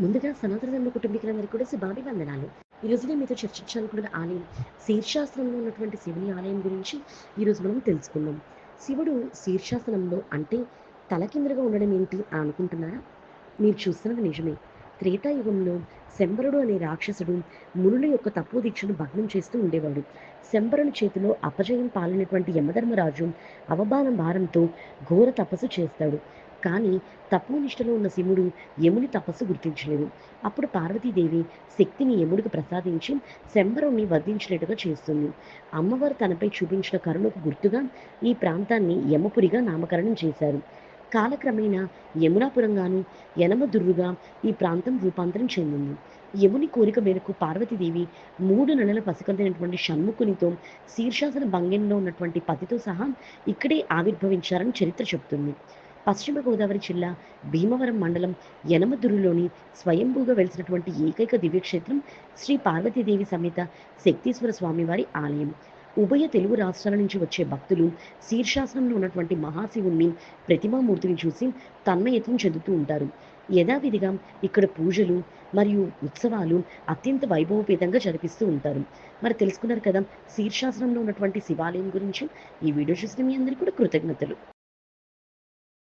ముందుగా సనాతన ధర్మ కుటుంబీకులందరికీ కూడా శుభాభివందనాలు. ఈ రోజు నేను మీతో చర్చించాలనుకున్న ఆలయం శీర్షాసనంలో ఉన్నటువంటి శివుని ఆలయం గురించి ఈరోజు మనం తెలుసుకుందాం. శివుడు శీర్షాసనంలో అంటే తలకిందులుగా ఉండడం ఏంటి అని అనుకుంటున్నారా? మీరు చూస్తున్నది నిజమే. త్రేతాయుగంలో శంబరుడు అనే రాక్షసుడు మునుల యొక్క తప్పు దీక్షను భగ్నం చేస్తూ ఉండేవాడు. శంబరుని చేతిలో అపజయం పాలినటువంటి యమధర్మరాజు అవబానం భారంతో ఘోర తపస్సు చేస్తాడు. కానీ తప్పు ఉన్న శివుడు యముని తపస్సు గుర్తించలేదు. అప్పుడు పార్వతీదేవి శక్తిని యముడికి ప్రసాదించి శంబరుణ్ణి వధించినట్టుగా చేస్తుంది. అమ్మవారు తనపై చూపించిన కరుణకు గుర్తుగా ఈ ప్రాంతాన్ని యమపురిగా నామకరణం చేశారు. కాలక్రమేణా యమునాపురంగాను యనమదుర్రుగా ఈ ప్రాంతం రూపాంతరం చెందింది. యముని కోరిక మేరకు పార్వతీదేవి మూడు నెలల పసికందినటువంటి షణ్ముఖునితో శీర్షాసన భంగంలో ఉన్నటువంటి పతితో సహా ఇక్కడే ఆవిర్భవించారని చరిత్ర చెబుతుంది. పశ్చిమ గోదావరి జిల్లా భీమవరం మండలం యనమదురులోని స్వయంభూగా వెలిసినటువంటి ఏకైక దివ్యక్షేత్రం శ్రీ పార్వతీదేవి సమేత శక్తీశ్వర స్వామివారి ఆలయం. ఉభయ తెలుగు రాష్ట్రాల నుంచి వచ్చే భక్తులు శీర్షాసనంలో ఉన్నటువంటి మహాశివుణ్ణి ప్రతిమామూర్తిని చూసి తన్మయత్వం చెందుతూ ఉంటారు. యథావిధిగా ఇక్కడ పూజలు మరియు ఉత్సవాలు అత్యంత వైభవపేతంగా జరిపిస్తూ ఉంటారు. మరి తెలుసుకున్నారు కదా శీర్షాసనంలో ఉన్నటువంటి శివాలయం గురించి. ఈ వీడియో చూసిన మీ అందరికీ కూడా కృతజ్ఞతలు.